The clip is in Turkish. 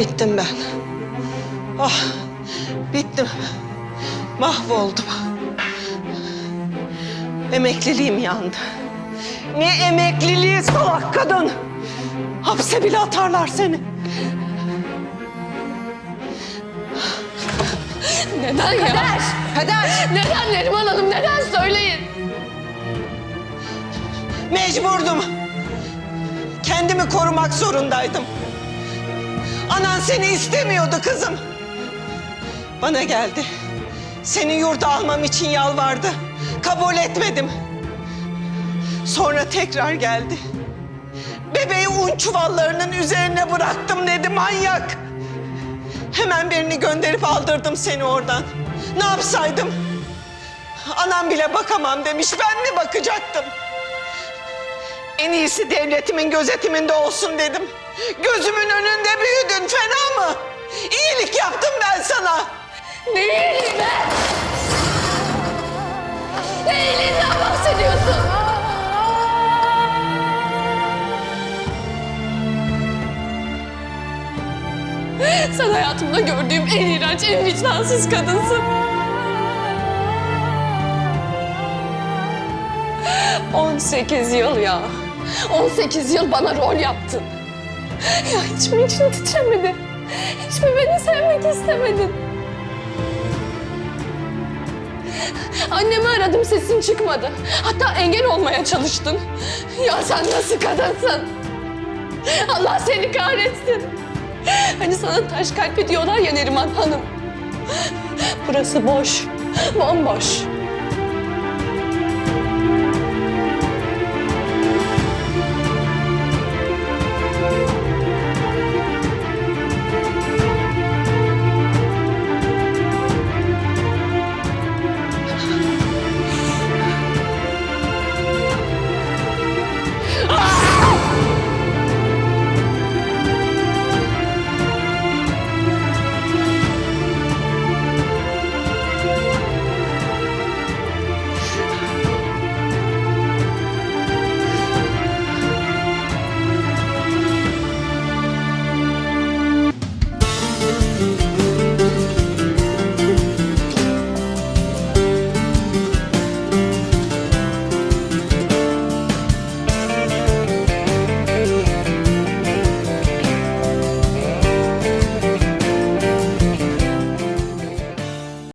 Bittim ben. Ah, bittim. Mahvoldum. Emekliliğim yandı. Ne emekliliği salak kadın. Hapse bile atarlar seni. Neden ya? Kader! Kader! Neden Neriman Hanım? Neden söyleyin? Mecburdum. Kendimi korumak zorundaydım. Seni istemiyordu kızım. Bana geldi. Seni yurda almam için yalvardı. Kabul etmedim. Sonra tekrar geldi. Bebeği un çuvallarının üzerine bıraktım dedi manyak. Hemen birini gönderip aldırdım seni oradan. Ne yapsaydım? Anam bile bakamam demiş. Ben mi bakacaktım? En iyisi devletimin gözetiminde olsun dedim. Gözümün önünde büyüdün fena mı? İyilik yaptım ben sana. Ne iyiliği be? Ne iyiliğinden bahsediyorsun? Sen hayatımda gördüğüm en iğrenç, en vicdansız kadınsın. On sekiz yıl ya. On sekiz yıl bana rol yaptın. Ya hiç mi için titremedi? Hiç mi beni sevmek istemedin? Annemi aradım sesin çıkmadı. Hatta engel olmaya çalıştın. Ya sen nasıl kadınsın? Allah seni kahretsin. Hani sana taş kalpli diyorlar ya Neriman Hanım. Burası boş, bomboş.